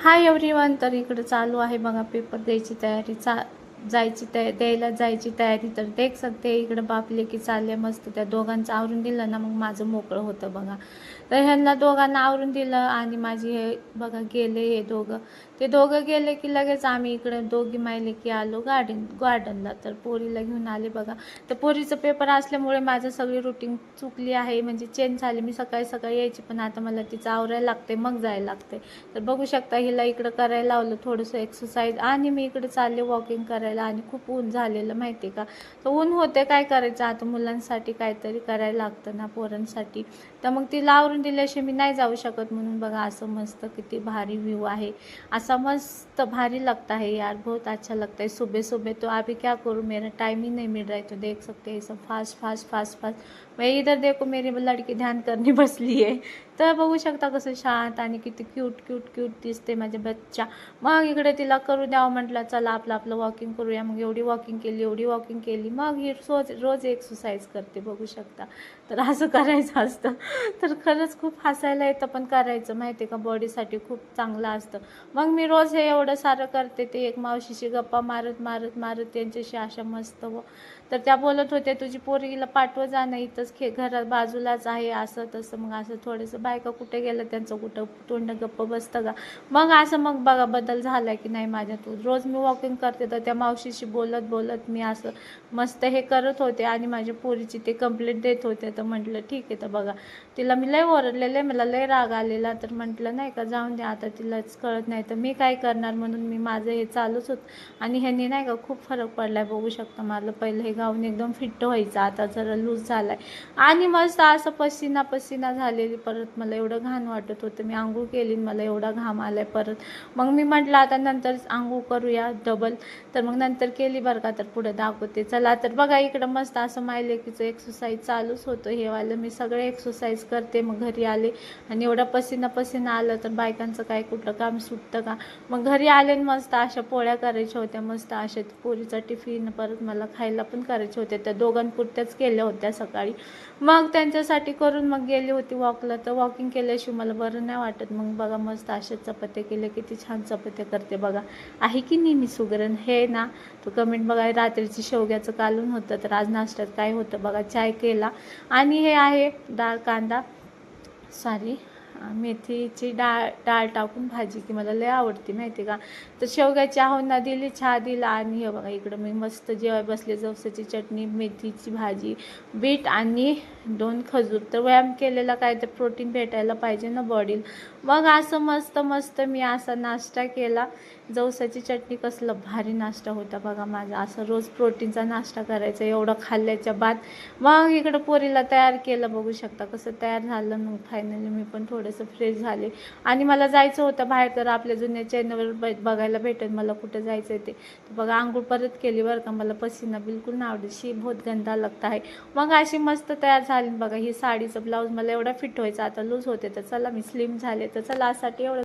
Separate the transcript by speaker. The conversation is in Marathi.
Speaker 1: हाय एव्हरीवन तर इकडे चालू आहे बघा पेपर द्यायची तयारी. चा जायची तया द्यायला जायची तयारी तर देख सकते इकडं बापले की चालले मस्त. त्या दोघांचं आवरून दिलं ना मग माझं मोकळं होतं बघा. तर ह्यांना दोघांना आवरून दिलं आणि माझी हे बघा गेले हे दोघं. ते दोघं गेले की लगेच आम्ही इकडे दोघी मायले की आलो गार्डन गार्डनला. तर पोरीला घेऊन आले बघा. तर पोरीचं पेपर असल्यामुळे माझं सगळी रुटीन चुकली आहे. म्हणजे चेंज झाली. मी सकाळी सकाळी यायची पण आता मला तिचं आवरायला लागते मग जायला लागते तर बघू शकता हिला इकडं करायला लावलं थोडंसं एक्सरसाइज आणि मी इकडे चालले वॉकिंग करायला. आणि खूप ऊन झालेलं माहिती आहे का? तर ऊन होते काय करायचं? आता मुलांसाठी काहीतरी करायला लागतं ना पोरांसाठी. तर मग तिला आवरून दिल्याशिवाय मी नाही जाऊ शकत म्हणून बघा असं मस्त किती भारी व्ह्यू आहे. असा मस्त भारी लगता है यार बहुत अच्छा लगता है. सुबह सुबह तो अभी क्या करूँ? मेरा टाइम ही नहीं मिल रहा है तो देख सकते हैं सब फास्ट फास्ट फास्ट फास्ट मैं इधर देखो मेरी लड़की ध्यान करने बसली आहे तर बघू शकता कसं शांत आणि किती क्यूट क्यूट क्यूट दिसते माझ्या बच्चा. मग इकडे तिला करू द्यावं म्हटलं चला आपलं आपलं वॉकिंग करूया मग एवढी वॉकिंग केली एवढी वॉकिंग केली मग ही रोज रोज एक्सरसाइज करते बघू शकता. तर असं करायचं असतं. तर खरंच खूप हसायला येतं पण करायचं. माहिती आहे का बॉडीसाठी खूप चांगलं असतं. मग मी रोज हे एवढं सारं करते ते एक मावशीशी गप्पा मारत मारत मारत त्यांच्याशी अशा मस्त व तर त्या बोलत होत्या तुझी पोरगीला पाठव जा नाही इथंच खे घरात बाजूलाच आहे असं तसं. मग असं थोडंसं बायका कुठे गेलं त्यांचं कुठं तोंड गप्प बसतं का? मग असं मग बघा बदल झाला की नाही माझ्यातून रोज मी वॉकिंग करते तर त्या मावशीशी बोलत बोलत मी असं मस्त हे करत होते आणि माझ्या पोरीची ते कंप्लेंट देत होते. तर म्हटलं ठीक आहे तर बघा. तिला मी लय ओरडलेलं मला लय राग आलेला. तर म्हटलं नाही का जाऊन द्या आता तिलाच कळत नाही. तर मी काय करणार म्हणून मी माझं हे चालूच होतं. आणि ह्यांनी नाही का खूप फरक पडलाय बघू शकता मला पहिलं हे गाऊन एकदम फिट्ट व्हायचं आता जरा लूज झालाय. आणि मस्त असं पसिना पसिना झालेली परत मला एवढं घाण वाटत होतं. मी आंघोळ केली मला एवढा घाम आलाय परत. मग मी म्हटलं आता नंतर आंघोळ करूया डबल तर मग नंतर केली बरं का तर पुढे दाखवते. चला तर बघा इकडं मस्त असं मायलेकीचं एक्सरसाइज चालूच होतं. हे वालं मी सगळे एक्सरसाइज करते मग घरी आले. आणि एवढा पसीना पसीना आलं तर बायकांचं काय कुठलं काम सुटतं का? मग घरी आले मस्त अशा पोळ्या करायच्या होत्या. मस्त अशा पोरीचा टिफिन परत मला खायला पण करायचे होते. त्या दोघांपुरत्याच केल्या होत्या सकाळी. मग त्यांच्यासाठी करून मग गेली होती वॉकला तर वॉकिंग केल्याशिवाय मला बरं नाही वाटत. मग बघा मस्त अशा चपात्या केल्या. किती छान चपात्या करते बघा. आहे की नेहमी सुगरण? हे ना तो कमेंट बघा रात्रीची शेवग्याचं कालून होतं तर आज नाश्त्यात काय होतं बघा चाय केला. आणि हे आहे डाळ कांदा. सॉरी मेथीची डाळ डाळ टाकून भाजी की मला लय आवडते माहिती का? तर शेवग्याची आहोंना दिली चहा दिला आणि हे बघा इकडं मी मस्त जेवाय बसले जवसाची चटणी मेथीची भाजी बीट आणि दोन खजूर. तर व्यायाम केलेला काय तर प्रोटीन भेटायला पाहिजे ना बॉडीला मग असं मस्त मस्त मी असा नाश्ता केला. जवसाची चटणी कसलं भारी नाश्ता होता बघा माझा. असं रोज प्रोटीनचा नाश्ता करायचा एवढं खाल्ल्याच्या बाद मग इकडं पोरीला तयार केलं बघू शकता. कसं तयार झालं मग फायनली मी पण थोडंसं फ्रेश झाले. आणि मला जायचं होतं बाहेर तर आपल्या जुन्या चॅनलवर बघायला भेटेल मला कुठं जायचं ते. तर बघा आंघोळ परत केली बरं का. मला पसीना बिलकुल ना आवडत शी बहुत गंदा लागत आहे. मग अशी मस्त तयार झाली. बघा ही साडीचं ब्लाऊज मला एवढा फिट व्हायचा. आता लूज होते तर चला मी स्लिम झाले. तर चला यासाठी एवढं